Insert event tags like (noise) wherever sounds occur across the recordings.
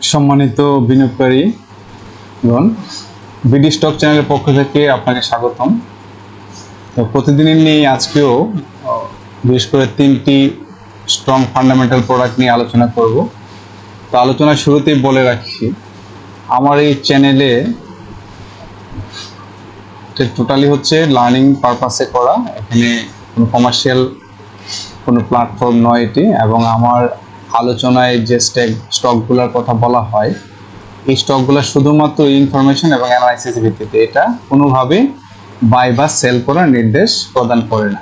সম্মানিত বিনিয়োগকারী গণ বিডি স্টক চ্যানেলের পক্ষ থেকে আপনাকে স্বাগতম। তো প্রতিদিনের নিয়ে আজকেও বিশেষ করে তিনটি স্ট্রং ফান্ডামেন্টাল প্রোডাক্ট নিয়ে আলোচনা করব। তো আলোচনার শুরুতেই বলে রাখছি আমার এই চ্যানেলে টোটালি হচ্ছে লার্নিং পারপাসে করা। এখানে কোনো কমার্শিয়াল কোনো প্ল্যাটফর্ম নয় এটি। এবং আমার আলোচনায় যে স্টক স্টকগুলোর কথা বলা হয়, এই স্টকগুলো শুধুমাত্র ইনফরমেশন এবং অ্যানালাইসিস ভিত্তিতে, এটা কোনোভাবে বাই বা সেল করার নির্দেশ প্রদান করে না।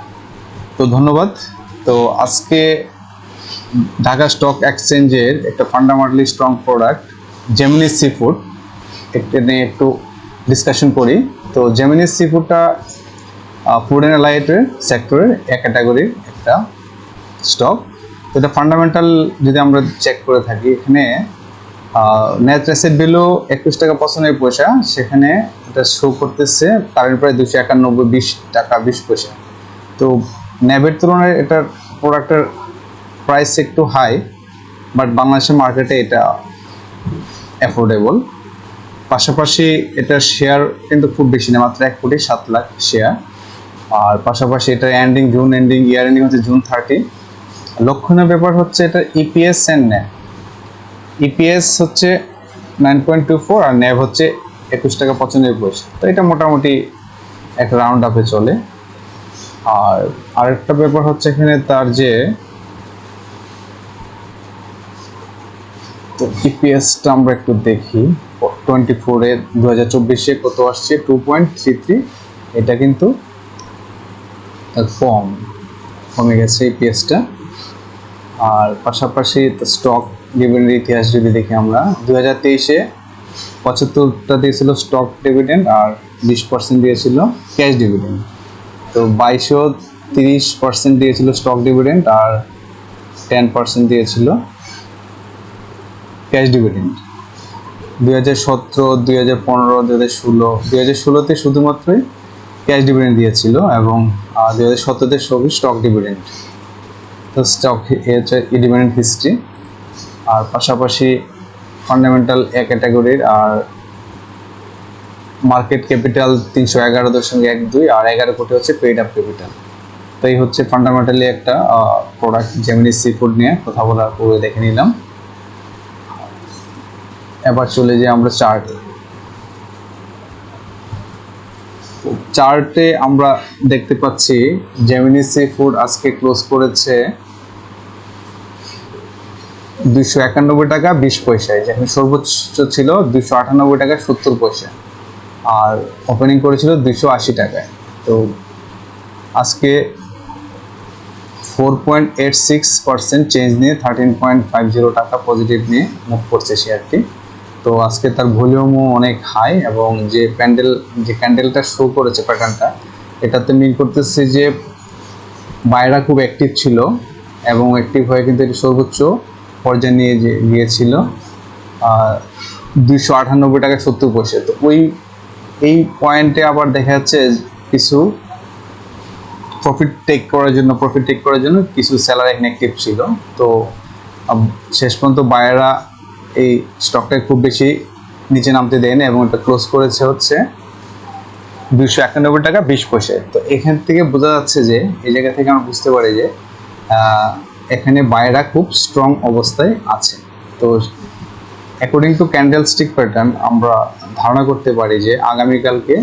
তো ধন্যবাদ। তো আজকে ঢাকা স্টক এক্সচেঞ্জের একটা fundamentally strong product Gemini sea food এটা নিয়ে একটু ডিসকাশন করি। তো জেমিনি সি ফুডটা ফুড অ্যান্ড লাইটের সেক্টরের এক ক্যাটাগরির একটা স্টক এটা ফান্ডামেন্টাল যদি আমরা চেক করে থাকি, এখানে নেট অ্যাসেট ভ্যালু একুশ টাকা পঁচানব্বই পয়সা, সেখানে এটা শো করতেছে কারেন্ট প্রায় দুশো একানব্বই বিশ টাকা বিশ পয়সা। তো ন্যাবের তুলনায় এটার প্রোডাক্টের প্রাইস একটু হাই বাট বাংলাদেশের মার্কেটে এটা অ্যাফোর্ডেবল পাশাপাশি এটার শেয়ার কিন্তু খুব বেশি না, মাত্র এক কোটি সাত লাখ শেয়ার আর পাশাপাশি এটা ending June ending year ending হচ্ছে জুন থার্টি লক্ষণীয় ব্যাপার হচ্ছে এটা ইপিএস এন্ড ন্যাব ইপিএস হচ্ছে নাইন পয়েন্ট টু ফোর আর ন্যাব হচ্ছে একুশ টাকা পঁচানব্বই পয়সা। তো এটা মোটামুটি এক রাউন্ড আপে চলে। আর আরেকটা ব্যাপার হচ্ছে এখানে তার যে তো ইপিএসটা আমরা একটু দেখি। টোয়েন্টি ফোরে দু হাজার চব্বিশে কত আসছে? টু পয়েন্ট থ্রি থ্রি এটা কিন্তু কম কমে গেছে ইপিএসটা আর পাশাপাশি স্টক ডিভিডেন্ড ইতিহাস যদি দেখি আমরা দু হাজার তেইশে পঁচাত্তরটা দিয়েছিল স্টক ডিভিডেন্ড আর বিশ পার্সেন্ট দিয়েছিল ক্যাশ ডিভিডেন্ড তো বাইশও তিরিশ পার্সেন্ট দিয়েছিল স্টক ডিভিডেন্ড আর টেন পার্সেন্ট দিয়েছিল ক্যাশ ডিভিডেন্ড দুই হাজার সতেরো, দুই হাজার পনেরো, দুই হাজার ষোলো, দুই হাজার ষোলোতে শুধুমাত্রই ক্যাশ ডিভিডেন্ড দিয়েছিল এবং দুই হাজার সতেরোতে সবই স্টক ডিভিডেন্ড স্টক হচ্ছে ডিভিডেন্ড হিস্ট্রি আর পাশাপাশি ফান্ডামেন্টাল এ ক্যাটাগরির আর মার্কেট ক্যাপিটাল তিনশো এগারো দশমিক এক দুই আর এগারো কোটি হচ্ছে পেইড আপ ক্যাপিটাল তো এই হচ্ছে ফান্ডামেন্টালি একটা প্রোডাক্ট জেমিনি সি ফুড নিয়ে কথা বলার পরে দেখে নিলাম। এবার চলে যাই আমরা চার্টে চার্টে আমরা দেখতে পাচ্ছি জেমিনি সি ফুড আজকে ক্লোজ করেছে দুইশো একানব্বই টাকা বিশ পয়সায় যেখানে সর্বোচ্চ ছিল দুইশো আটানব্বই টাকা সত্তর পয়সা। আর ওপেনিং করেছিল দুইশো আশি টাকায়। তো আজকে four point eight six percent change নিয়ে থার্টিন পয়েন্ট ফাইভ জিরো টাকা পজিটিভ নিয়ে মুভ করছে শেয়ারটি। তো আজকে তার ভলিউমও অনেক হাই এবং যে প্যান্ডেল, যে ক্যান্ডেলটা শো করেছে প্যাটার্নটা এটাতে মিল করতেছে যে বাইরা খুব অ্যাক্টিভ ছিল এবং অ্যাক্টিভ হয়ে কিন্তু এটি সর্বোচ্চ পর্যায়ে নিয়ে যে গিয়েছিল দুইশো আটানব্বই টাকা সত্তর পয়সা। তো ওই, এই পয়েন্টে আবার দেখা যাচ্ছে কিছু প্রফিট টেক করার জন্য প্রফিট টেক করার জন্য কিছু স্যালারি এখানে অ্যাক্টিভ ছিল। তো শেষ পর্যন্ত বায়েরা এই স্টকটা খুব বেশি নিচে নামতে দেয়নি এবং এটা ক্লোজ করেছে হচ্ছে দুইশো একানব্বই টাকা বিশ পয়সায়। তো এখান থেকে বোঝা যাচ্ছে যে, এই জায়গা থেকে আমরা বুঝতে পারি যে এখানে বায়রা খুব স্ট্রং অবস্থায় আছে। তো according to candlestick pattern আমরা ধারণা করতে পারি যে আগামীকালকে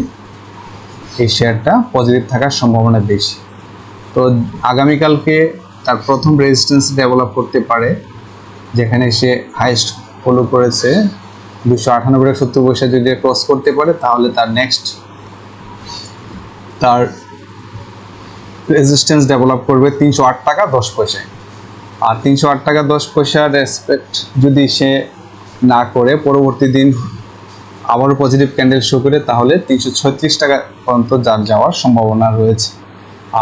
এই শেয়ারটা পজিটিভ থাকার সম্ভাবনা বেশি। তো আগামীকালকে তার প্রথম রেজিস্ট্যান্স ডেভেলপ করতে পারে, যেখানে সে হাইস্ট ফলো করেছে। দুশো আটানব্বই সত্তর পয়সা যদি ক্রস করতে পারে, তাহলে তার নেক্সট তার রেজিস্ট্যান্স ডেভেলপ করবে তিনশো আট টাকা দশ পয়সায়। আর তিনশো আট টাকা দশ পয়সার রেসপেক্ট যদি সে না করে, পরবর্তী দিন আবারও পজিটিভ ক্যান্ডেল শো করে, তাহলে তিনশো ছত্রিশ টাকা পর্যন্ত যার যাওয়ার সম্ভাবনা রয়েছে।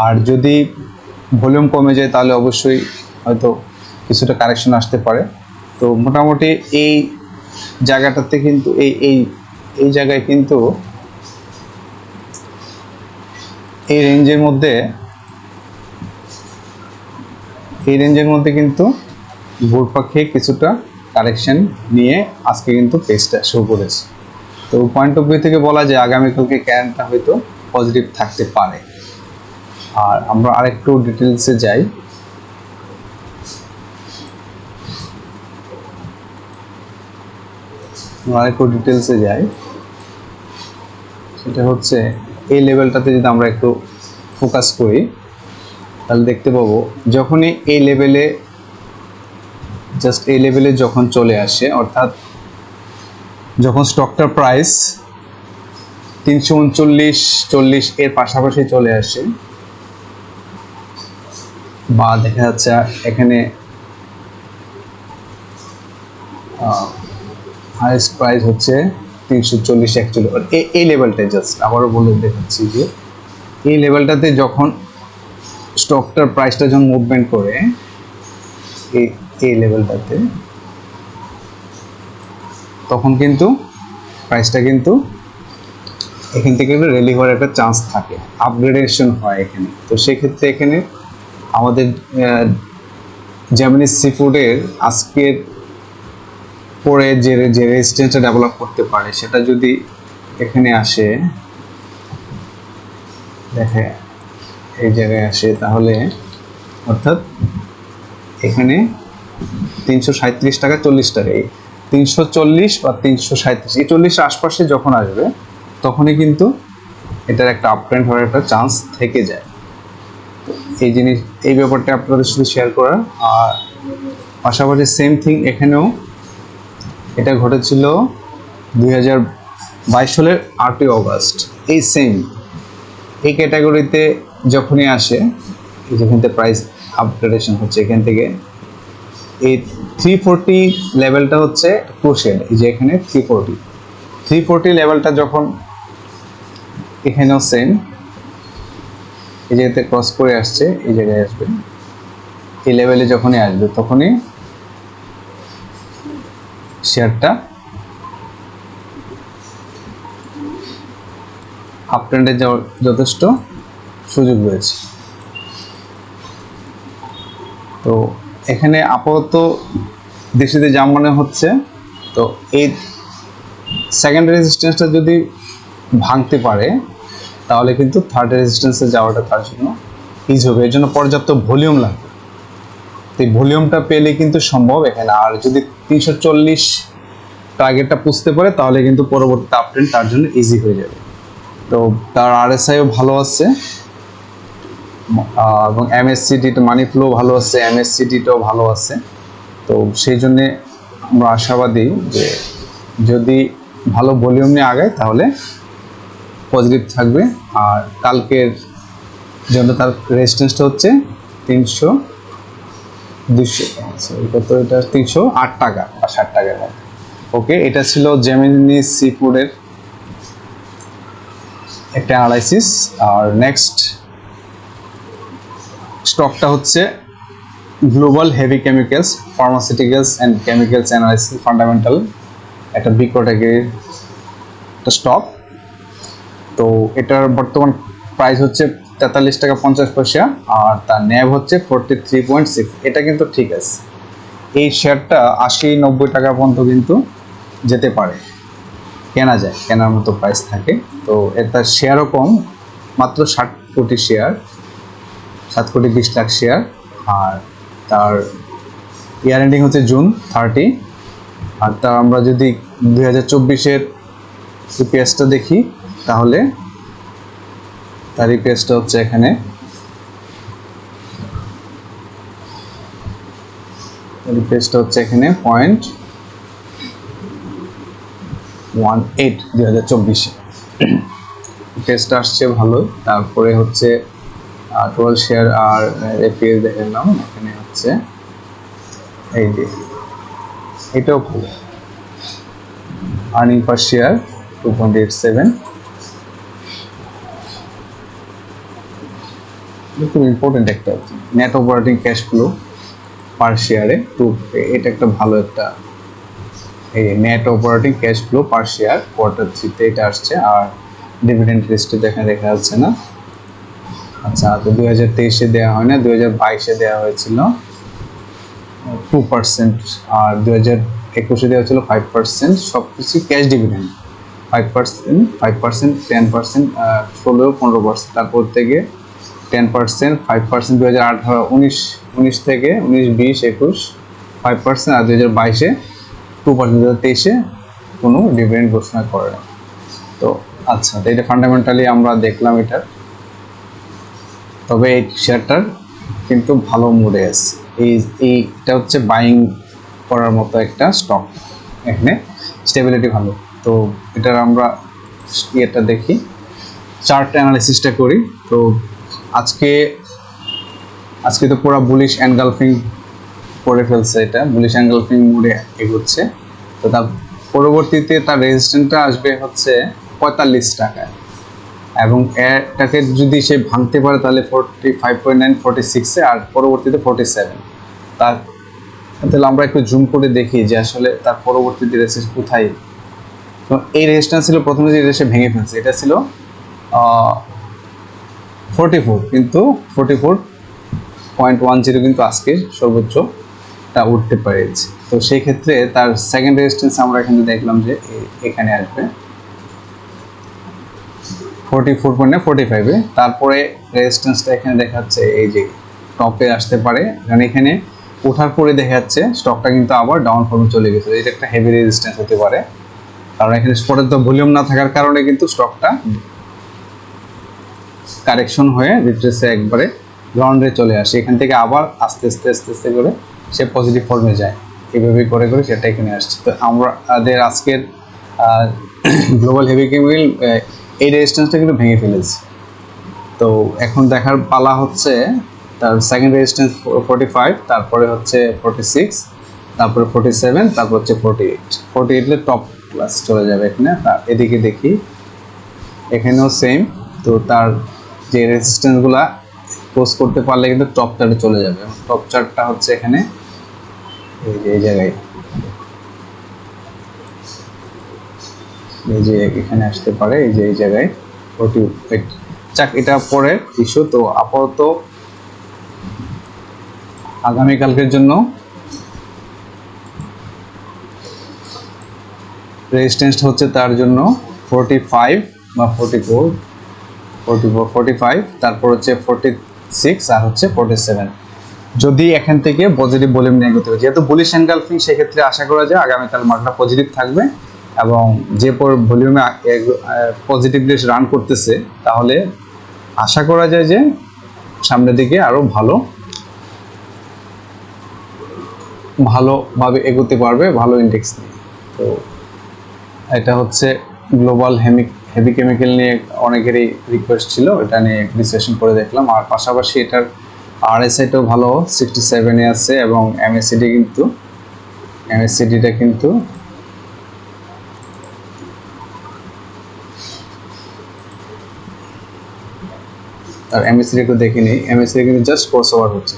আর যদি ভলিউম কমে যায়, তাহলে অবশ্যই হয়তো কিছুটা কারেকশন আসতে পারে। তো মোটামুটি এই জায়গাটাতে কিন্তু, এই এই এই জায়গায় কিন্তু এই রেঞ্জের মধ্যে এই রেঞ্জের মধ্যে কিন্তু ঘুরপাক খেয়ে কিছুটা কারেকশন নিয়ে আজকে কিন্তু পেজটা শো করেছে। তো পয়েন্ট অফ ভিউ থেকে বলা যায়, আগামীকালকে ক্যারেন্টটা হয়তো পজিটিভ থাকতে পারে। আর আমরা আরেকটু ডিটেলসে যাই। আরেকটু ডিটেলসে যাই। সেটা হচ্ছে, এই লেভেলটাতে যদি আমরা একটু ফোকাস করি তাহলে দেখতে পাবো, যখনই এই লেভেলে জাস্ট এই লেভেলে যখন চলে আসে, অর্থাৎ যখন স্টকটার প্রাইস তিনশো উনচল্লিশ, চল্লিশ এর পাশাপাশি চলে আসে, বা দেখা যাচ্ছে এখানে হাইয়েস্ট প্রাইস হচ্ছে তিনশো চল্লিশ একচল্লিশ এই লেভেলটাই জাস্ট আবারও বলে দেখাচ্ছি যে, এই লেভেলটাতে যখন স্টকটার প্রাইসটা যখন মুভমেন্ট করে, এই লেভেলটাতে তখন কিন্তু প্রাইসটা কিন্তু এখান থেকে একটু রেলি হওয়ার একটা চান্স থাকে আপগ্রেডেশন হয় এখানে। তো সেক্ষেত্রে এখানে আমাদের জাপানিজ সি ফুডের আজকের পরে যে যে রেজিস্ট্যান্সটা ডেভেলপ করতে পারে, সেটা যদি এখানে আসে, দেখে এই জায়গায় আসে, তাহলে অর্থাৎ এখানে তিনশো সাঁত্রিশ টাকা চল্লিশ টাকা। এই তিনশো চল্লিশ বা তিনশো সাঁত্রিশ এই চল্লিশের আশপাশে যখন আসবে, তখনই কিন্তু এটার একটা আপট্রেন্ড হওয়ার একটা চান্স থেকে যায়। এই জিনিস, এই ব্যাপারটা আপনাদের সাথে শেয়ার করা। আর পাশাপাশি সেম থিং এখানেও এটা ঘটেছিল দুই হাজার বাইশ সালের আটই অগস্ট। এই সেম এই ক্যাটাগরিতে যখনই আসে, যেখান থেকে প্রাইস আপগ্রেডেশন হচ্ছে এখান থেকে, এই থ্রি ফোরটি লেভেলটা হচ্ছে ক্রোশেড এই যে এখানে থ্রি ফোরটি থ্রি ফোরটি লেভেলটা যখন এখানেও সেম এই জায়গাতে ক্রস করে আসছে, এই জায়গায় আসবে। এই লেভেলে যখনই আসবে, তখনই শেয়ারটা আপ ট্রেন্ডে যথেষ্ট। সুযোগ রয়েছে। তো এখানে আপাতত দেশিতে যা মনে হচ্ছে, তো এই সেকেন্ড রেজিস্ট্যান্সটা যদি ভাঙতে পারে, তাহলে কিন্তু থার্ড রেজিস্ট্যান্সে যাওয়াটা তার জন্য ইজ হবে। এর জন্য পর্যাপ্ত ভলিউম লাগবে। তো এই ভলিউমটা পেলে কিন্তু সম্ভব এখানে। আর যদি তিনশো চল্লিশ টার্গেটটা পুষতে পারে, তাহলে কিন্তু পরবর্তী আপট্রেন্ড তার জন্য ইজি হয়ে যাবে। তো তার আরএসআইও ভালো আছে। এবং এমএসসিডি মানি ফ্লো ভালো আছে এমএসসিডিটাও ভালো আছে। তো সেই জন্যে আমরা আশাবাদী যে যদি ভালো ভলিউম নিয়ে আগায়, তাহলে পজিটিভ থাকবে। আর কালকের জন্য তার রেজিস্ট্যান্সটা হচ্ছে তিনশো দুশো কত এটা? তিনশো আট টাকা বা ষাট টাকার মতো। ওকে এটা ছিল জেমিনি সি ফুডের একটা অ্যানালাইসিস আর নেক্সট স্টকটা হচ্ছে Global Heavy Chemicals pharmaceuticals and chemicals analysis fundamental একটা বিগ ক্যাটাগরির একটা স্টক তো এটার বর্তমান প্রাইস হচ্ছে তেতাল্লিশ টাকা পঞ্চাশ পয়সা আর তার ন্যাব হচ্ছে ফোরটি থ্রি পয়েন্ট সিক্স এটা কিন্তু ঠিক আছে। এই শেয়ারটা আশি নব্বই টাকা পর্যন্ত কিন্তু যেতে পারে। কেনা যায়, কেনার মতো প্রাইস থাকে। তো তার শেয়ারও কম, মাত্র ষাট কোটি শেয়ার সাত কোটি বিশ লাখ শেয়ার আর তার ইয়ার এন্ডিং হচ্ছে জুন থার্টি আর তার আমরা যদি দুই হাজার চব্বিশের ইপিএসটা দেখি, তাহলে তার ইপিএসটা হচ্ছে এখানে। ইপিএসটা হচ্ছে এখানে পয়েন্ট ওয়ান এইট দুই হাজার চব্বিশে। (clears throat) টেস্ট আসছে ভালো তারপরে হচ্ছে টোয়েল শেয়ার আর এপিএস দেখে নিলাম এখানে হচ্ছে এই যে এটাও ভালো earning per share two point eight seven খুব ইম্পর্টেন্ট একটা net operating cash flow per শেয়ারে টু এটা একটা ভালো একটা এই net operating cash flow per share quarter থ্রিতে এটা আসছে, আর ডিভিডেন্ড লিস্টে দেখা দেখা যাচ্ছে না। আচ্ছা তো দুই হাজার তেইশে দেওয়া হয় না, দুই হাজার বাইশে দেওয়া হয়েছিল। টু পার্সেন্ট আর দু হাজার একুশে দেওয়া ছিল ফাইভ পার্সেন্ট সব কিছু cash dividend five percent five percent ten percent ষোলো, পনেরো পার্সেন্ট তারপর থেকে টেন পার্সেন্ট ফাইভ পার্সেন্ট দু হাজার আঠারো, উনিশ উনিশ থেকে উনিশ, বিশ, একুশ ফাইভ পার্সেন্ট আর দু হাজার বাইশে টু পার্সেন্ট দু হাজার তেইশে কোনো ডিভিডেন্ড ঘোষণা করে না। তো আচ্ছা তো এটা ফান্ডামেন্টালি আমরা দেখলাম এটার তবে এই শেয়ারটার কিন্তু ভালো মুডে আছে। এই, এইটা হচ্ছে বাইং করার মতো একটা স্টক এখানে স্টেবিলিটি ভালো। তো এটার আমরা ইয়েটা দেখি। চার্ট অ্যানালিসিসটা করি। তো আজকে আজকে তো পুরো বুলিশ অ্যানগালফিং করে ফেলছে এটা। বুলিশ অ্যাঙ্গালফিং মুডে এগোচ্ছে। তো তার পরবর্তীতে তার রেজিস্ট্যান্টটা আসবে হচ্ছে পঁয়তাল্লিশ টাকায়। এবং এটাকে যদি সে ভাঙতে পারে তাহলে forty five point nine forty সিক্সে আর পরবর্তীতে ফোরটি সেভেন তার, তাহলে আমরা একটু জুম করে দেখি যে আসলে তার পরবর্তীতে রেসিস কোথায়। তো এই রেজিস্ট্যান্স ছিল প্রথমে যে রেসে ভেঙে ফেলছে, এটা ছিল ফোরটি ফোর কিন্তু forty four point one zero কিন্তু আজকে সর্বোচ্চটা উঠতে পেরেছে। তো সেই ক্ষেত্রে তার সেকেন্ড রেজিস্ট্যান্স আমরা এখানে দেখলাম যে এখানে আসবে। ফোরটি ফোর পয়েন্ট ফোরটি ফাইভে তারপরে রেজিস্ট্যান্সটা এখানে দেখাচ্ছে, এই যে টপে আসতে পারে। কারণ এখানে ওঠার পরে দেখা যাচ্ছে স্টকটা কিন্তু আবার ডাউন ফর্মে চলে গেছে। এটা একটা হেভি রেজিস্ট্যান্স হতে পারে। কারণ এখানে স্পটের তো ভলিউম না থাকার কারণে কিন্তু স্টকটা কারেকশন হয়ে রিট্রেসে একবারে গ্রাউন্ডে চলে আসে। এখান থেকে আবার আস্তে আস্তে আস্তে আস্তে করে সে পজিটিভ ফর্মে যায়। এইভাবে করে করে সেটা এখানে আসছে। তো আমাদের আজকের গ্লোবাল হেভি কেমিক্যাল এই রেজিস্ট্যান্সটা কিন্তু ভেঙে ফেলেছে। তো এখন দেখার পালা হচ্ছে, তার সেকেন্ড রেজিস্ট্যান্স ফোর্টি ফাইভ তারপরে হচ্ছে ফোর্টি সিক্স তারপরে ফোর্টি সেভেন তারপর হচ্ছে ফোর্টি এইট ফোর্টি এইটলে টপ ক্লাস চলে যাবে এখানে। তা এদিকে দেখি, এখানেও সেম তো তার যে রেজিস্ট্যান্সগুলা পোস্ট করতে পারলে কিন্তু টপ চার্টে চলে যাবে। টপ চার্টটা হচ্ছে এখানে এই জায়গায়। এই যে এখানে আসতে পারে, এই যে এই জায়গায় ফোর্টি চাক এটা পরে ইস্যু তো আপাতত আগামীকালকের জন্য রেজিস্ট্যান্স হচ্ছে তার জন্য ফোরটি ফাইভ বা forty four forty four forty five তারপর হচ্ছে ফোরটি সিক্স আর হচ্ছে ফোরটি সেভেন যদি এখান থেকে পজিটিভ ভলিউম নিয়ে এগোতে হবে যেহেতু বুলিশ এনগালফিং সেক্ষেত্রে আশা করা যায় আগামীকাল মার্কেটটা পজিটিভ থাকবে। এবং যে পর ভলিউমে পজিটিভলি রান করতেছে, তাহলে আশা করা যায় যে সামনের দিকে আরও ভালো, ভালোভাবে এগোতে পারবে, ভালো ইন্ডেক্স নিয়ে। তো এটা হচ্ছে গ্লোবাল হেমি হেভি কেমিক্যাল নিয়ে অনেকেরই রিকোয়েস্ট ছিল, এটা নিয়ে বিশ্লেষণ করে দেখলাম। আর পাশাপাশি এটার আরএসআইটাও ভালো সিক্সটি সেভেনে আছে এবং এমএসসিডি কিন্তু এমএসসিডিটা কিন্তু আর এমএসসিডি একটু দেখে নিই এমএসসিডি কিন্তু জাস্ট ক্রস ওভার হচ্ছে।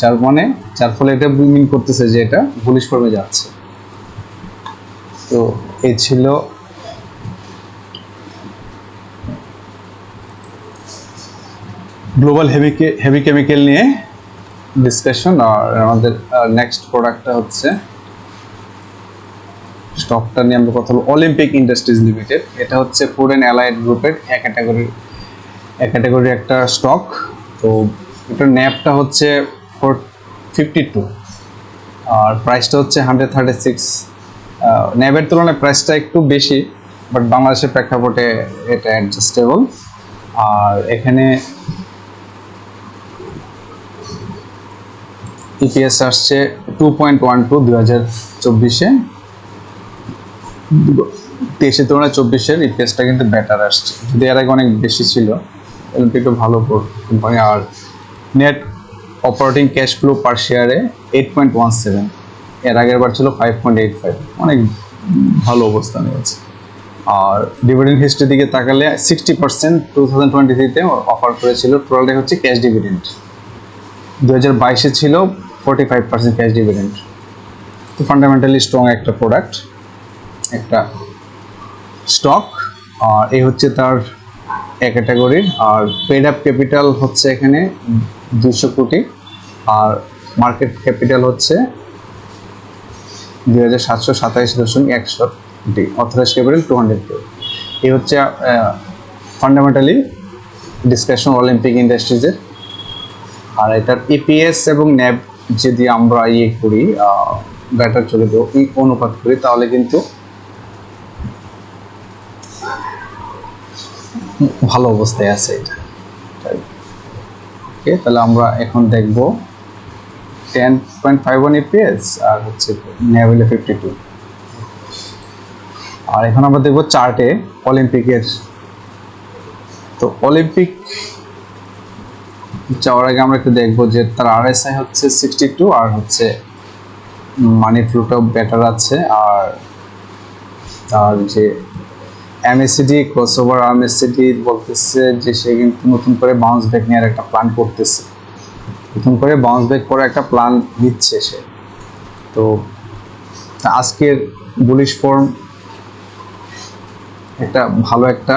যার মানে যার ফলে এটা মিন করতেছে যে এটা বুলিশ ফর্মে যাচ্ছে। তো এই ছিল গ্লোবাল হেভি হেভি কেমিক্যাল নিয়ে ডিসকাশন আর আমাদের নেক্সট প্রোডাক্টটা হচ্ছে স্টকটা নিয়ে আমরা কথা বলব। অলিম্পিক ইন্ডাস্ট্রিজ লিমিটেড এটা হচ্ছে ফুড অ্যান্ড অ্যালাইড গ্রুপের এক ক্যাটাগরি এক ক্যাটাগরির একটা স্টক তো এটার ন্যাপটা হচ্ছে ফোর ফিফটি টু আর প্রাইসটা হচ্ছে হান্ড্রেড থার্টি সিক্স ন্যাবের তুলনায় প্রাইসটা একটু বেশি বাট বাংলাদেশের প্রেক্ষাপটে এটা অ্যাডজাস্টেবল আর এখানে ইপিএস আসছে টু পয়েন্ট ওয়ান টু দু হাজার চব্বিশে। তেইশের তুলনায় চব্বিশের ইপিএসটা কিন্তু বেটার আসছে যদি এর আগে অনেক বেশি ছিল। এলপি একটু ভালো কোম্পানি আর net operating cash flow per শেয়ারে এইট পয়েন্ট ওয়ান সেভেন এর আগের বার ছিল ফাইভ পয়েন্ট এইট ফাইভ অনেক ভালো অবস্থানে আছে আর ডিভিডেন্ড হিস্ট্রির দিকে তাকালে sixty percent two thousand twenty থ্রিতে অফার করেছিল টোটালটাই হচ্ছে ক্যাশ ডিভিডেন্ড দু হাজার বাইশে ছিল forty five percent cash dividend তো ফান্ডামেন্টালি স্ট্রং একটা প্রোডাক্ট একটা স্টক আর এই হচ্ছে তার ক্যাটাগরির আর পেড আপ ক্যাপিটাল হচ্ছে এখানে দুশো কোটি, আর মার্কেট ক্যাপিটাল হচ্ছে দুই হাজার সাতশো সাতাইশ দশমিক একষট্টি অথরাইজ ক্যাপিটাল টু হান্ড্রেড এই হচ্ছে ফান্ডামেন্টালি ডিসকাশন অলিম্পিক ইন্ডাস্ট্রিজের আর এটার ইপিএস এবং ন্যাব যদি আমরা ইয়ে করি ব্যাটার চলে দেবো অনুপাত করি, তাহলে কিন্তু ভালো অবস্থায় আছে এটা। ওকে তাহলে আমরা এখন দেখব ten point five one EPS আর হচ্ছে হলে ফিফটি টু আর এখন আমরা দেখব চার্টে অলিম্পিকের তো অলিম্পিক যাওয়ার আগে আমরা একটু দেখব যে তার আরএসআই হচ্ছে সিক্সটি টু আর হচ্ছে মানি ফ্লুটাও বেটার আছে। আর তার যে এমএসসিডি ক্রসওভার এমএসসিডি বলতেছে যে সে কিন্তু নতুন করে বাউন্স ব্যাক নেওয়ার একটা প্ল্যান করতেছে। নতুন করে বাউন্স ব্যাক করার একটা প্ল্যান নিচ্ছে সে। তো আজকের বুলিশ ফর্ম একটা ভালো একটা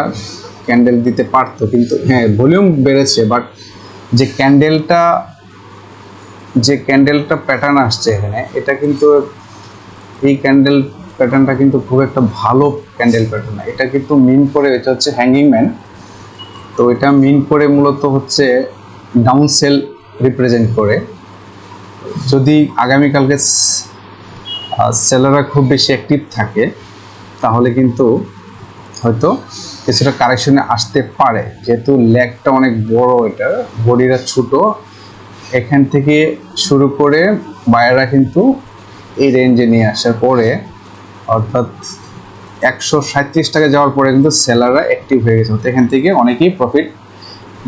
ক্যান্ডেল দিতে পারতো কিন্তু হ্যাঁ ভলিউম বেড়েছে বাট যে ক্যান্ডেলটা যে ক্যান্ডেলটা প্যাটার্ন আসছে এখানে, এটা কিন্তু এই ক্যান্ডেল প্যাটার্নটা কিন্তু খুব একটা ভালো ক্যান্ডেল প্যাটার্ন না। এটা কিন্তু মিন করে, এটা হচ্ছে হ্যাঙ্গিং ম্যান তো এটা মিন করে মূলত হচ্ছে ডাউন সেল রিপ্রেজেন্ট করে। যদি আগামীকালকে সেলাররা খুব বেশি অ্যাক্টিভ থাকে, তাহলে কিন্তু হয়তো কিছুটা কারেকশনে আসতে পারে। যেহেতু লেগটা অনেক বড় এটা বডিটা ছোট, এখান থেকে শুরু করে বায়েরা কিন্তু এই রেঞ্জে নিয়ে আসার পরে অর্থাৎ একশো সাঁত্রিশ টাকা যাওয়ার পরে কিন্তু সেলাররা অ্যাক্টিভ হয়ে গেছে। এখান থেকে অনেকেই প্রফিট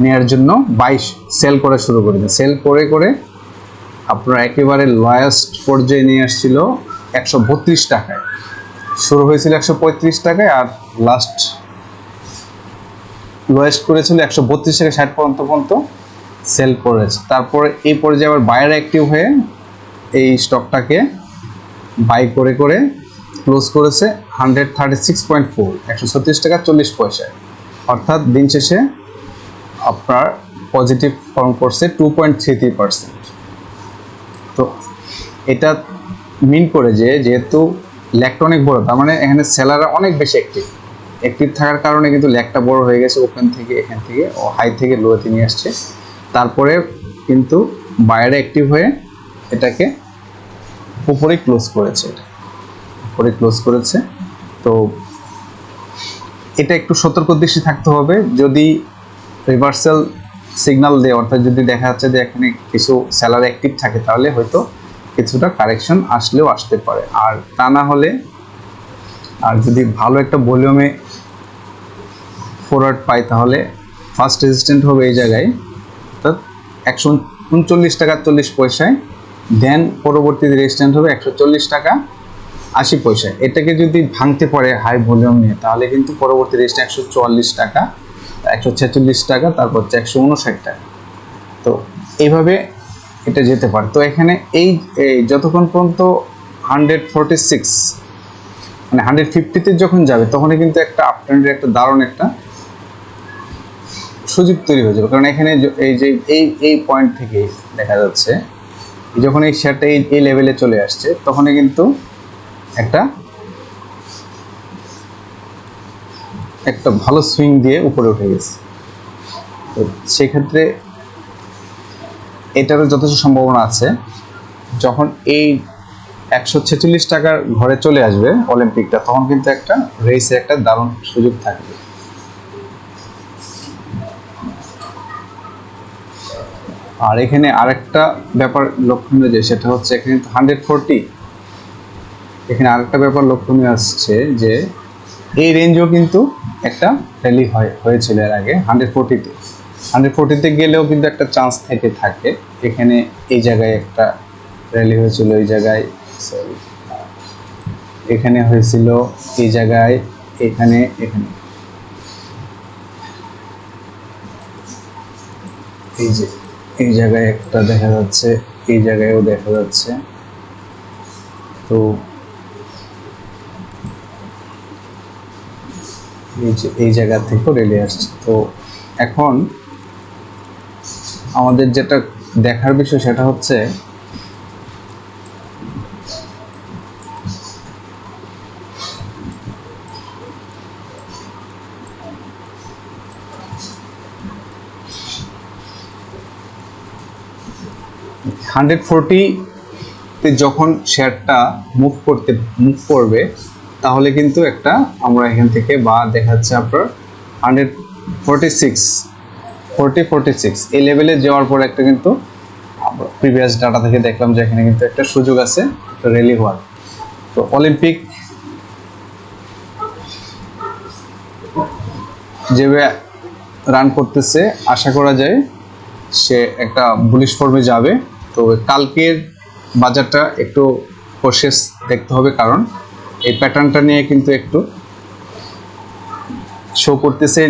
নেওয়ার জন্য বাইশ সেল করা শুরু করে সেল করে করে আপনার একেবারে লয়েস্ট পর্যায়ে নিয়ে আসছিল একশো বত্রিশ টাকায়। শুরু হয়েছিল একশো পঁয়ত্রিশ টাকায় আর লাস্ট লোয়েস্ট করেছিল একশো বত্রিশ থেকে ষাট পর্যন্ত পর্যন্ত সেল করেছে। তারপরে এই পর্যায়ে আবার বায়ার অ্যাক্টিভ হয়ে এই স্টকটাকে বাই করে করে ক্লোজ করেছে hundred thirty six point four, একশো ছত্রিশ টাকা চল্লিশ পয়সায় অর্থাৎ দিন শেষে আপনার পজিটিভ ফর্ম করছে two point three three percent. তো এটা মিন করে যে যেহেতু ল্যাকটা অনেক বড়, তার মানে এখানে সেলাররা অনেক বেশি অ্যাক্টিভ অ্যাক্টিভ থাকার কারণে কিন্তু ল্যাকটা বড় হয়ে গেছে ওপেন থেকে, এখান থেকে, ও হাই থেকে লোতে নিয়ে আসছে। তারপরে কিন্তু বাইরে অ্যাক্টিভ হয়ে এটাকে উপরে ক্লোজ করেছে। এটা উপরে ক্লোজ করেছে। তো এটা একটু সতর্ক দৃষ্টি থাকতে হবে। যদি রিভার্সাল সিগনাল দেয়, অর্থাৎ যদি দেখা যাচ্ছে যে এখানে কিছু স্যালারি অ্যাক্টিভ থাকে, তাহলে হয়তো কিছুটা কারেকশন আসলেও আসতে পারে। আর তা না হলে, আর যদি ভালো একটা ভলিউমে ফরওয়ার্ড পাই, তাহলে ফার্স্ট রেজিস্ট্যান্ট হবে এই জায়গায়। অর্থাৎ একশো উনচল্লিশ টাকা চল্লিশ পয়সায় দেন পরবর্তীতে রেজিস্ট্যান্ট হবে একশো চল্লিশ টাকা। আশি পয়সা। এটাকে যদি ভাঙতে পারে হাই ভলিউম নিয়ে, তাহলে কিন্তু পরবর্তী রেজিস্ট্যান্ট একশো চুয়াল্লিশ টাকা, একশো ছেচল্লিশ টাকা, তারপর হচ্ছে একশো উনষাট টাকা। তো এইভাবে এটা যেতে পারে। তো এখানে এই যতক্ষণ পর্যন্ত হান্ড্রেড ফোরটি সিক্স মানে হান্ড্রেড ফিফটিতে যখন যাবে, তখনই কিন্তু একটা আপট্রেন্ডের একটা দারুণ একটা সুযোগ তৈরি হয়ে যাবে। কারণ এখানে এই যে, এই এই পয়েন্ট থেকে দেখা যাচ্ছে, যখন এই শেয়ারটা এই এই লেভেলে চলে আসছে, তখনই কিন্তু একটা একটা ভালো সুইং দিয়ে উপরে উঠে গেছে। তো সেক্ষেত্রে এটারও যথেষ্ট সম্ভাবনা আছে। যখন এই একশো ছেচল্লিশ টাকার ঘরে চলে আসবে অলিম্পিকটা, তখন কিন্তু একটা রেসের একটা দারুণ সুযোগ থাকবে। আর এখানে আরেকটা ব্যাপার লক্ষণীয় যে সেটা হচ্ছে এখানে হান্ড্রেড ফোরটি এখানে আরেকটা ব্যাপার লক্ষণীয় আসছে যে এই রেঞ্জও কিন্তু একটা র্যালি হয় হয়েছিল এর আগে হান্ড্রেড ফোরটিতে হান্ড্রেড ফোরটিতে গেলেও কিন্তু একটা চান্স থেকে থাকে। এখানে এই জায়গায় একটা র্যালি হয়েছিল এই জায়গায় sorry, এখানে হয়েছিল এই জায়গায় এখানে এখানে। এই যে এই জায়গায় একটা দেখা যাচ্ছে এই জায়গায়ও দেখা যাচ্ছে। তো এই জায়গা থেকেও রেলে আসছে। তো এখন আমাদের যেটা দেখার বিষয় সেটা হচ্ছে হান্ড্রেড তে যখন শেয়ারটা মুভ করতে মুভ করবে তাহলে কিন্তু একটা আমরা এখান থেকে বা দেখা যাচ্ছে আপনার hundred forty six forty forty six এই লেভেলে যাওয়ার পর একটা কিন্তু প্রিভিয়াস ডাটা থেকে দেখলাম যে এখানে কিন্তু একটা সুযোগ আছে রেলি হওয়ার। তো অলিম্পিক যেভাবে রান করতেছে, আশা করা যায় সে একটা বুলিশ ফর্মে যাবে। তো কালকের বাজারটা একটু প্রসেস দেখতে হবে, কারণ প্যাটার্নটা নিয়ে কিন্তু একটু শো করতেছে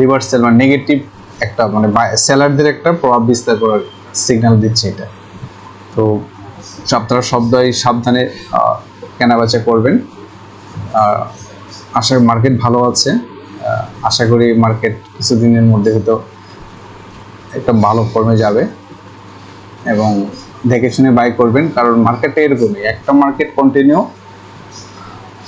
রিভার্সাল বা নেগেটিভ একটা মানে সেলারদের একটা প্রভাব বিস্তার করার সিগন্যাল দিচ্ছে এটা। তো আপনারা শব্দই সাবধানে কেনাবেচা করবেন। আশা মার্কেট ভালো আছে। আশা করি মার্কেট কিছুদিনের মধ্যে হয়তো একটা ভালো ফর্মে যাবে। এবং দেখে শুনে বাই করবেন, কারণ মার্কেটে এরকমই। একটা মার্কেট কন্টিনিউ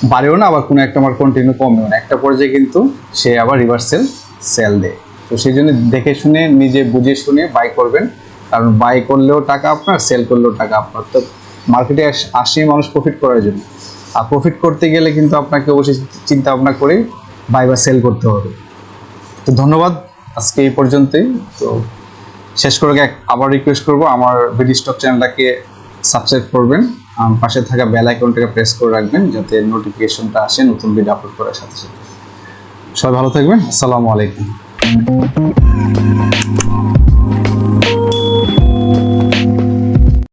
বাড়েও না, আবার কোনো একটা আমার কন্টিনিউ কমেও না। একটা পর্যায়ে কিন্তু সে আবার রিভার্সেল সেল দেয়। তো সেই জন্য দেখে শুনে, নিজে বুঝে শুনে বাই করবেন। কারণ বাই করলেও টাকা আপনার সেল করলেও টাকা আপনার। তো মার্কেটে আসে মানুষ প্রফিট করার জন্য। আর প্রফিট করতে গেলে কিন্তু আপনাকে অবশ্যই চিন্তা ভাবনা করে বাই বা সেল করতে হবে। তো ধন্যবাদ আজকে এই পর্যন্তই। তো শেষ করে আবার রিকোয়েস্ট করব, আমার বিডি স্টক চ্যানেলটাকে সাবস্ক্রাইব করবেন। পাশে থাকা বেল আইকনটাকে প্রেস করে রাখবেন যাতে নোটিফিকেশনটা আসে, নতুন ভিডিও আপলোড করার সাথে সাথে। সবাই ভালো থাকবেন, আসসালামু আলাইকুম।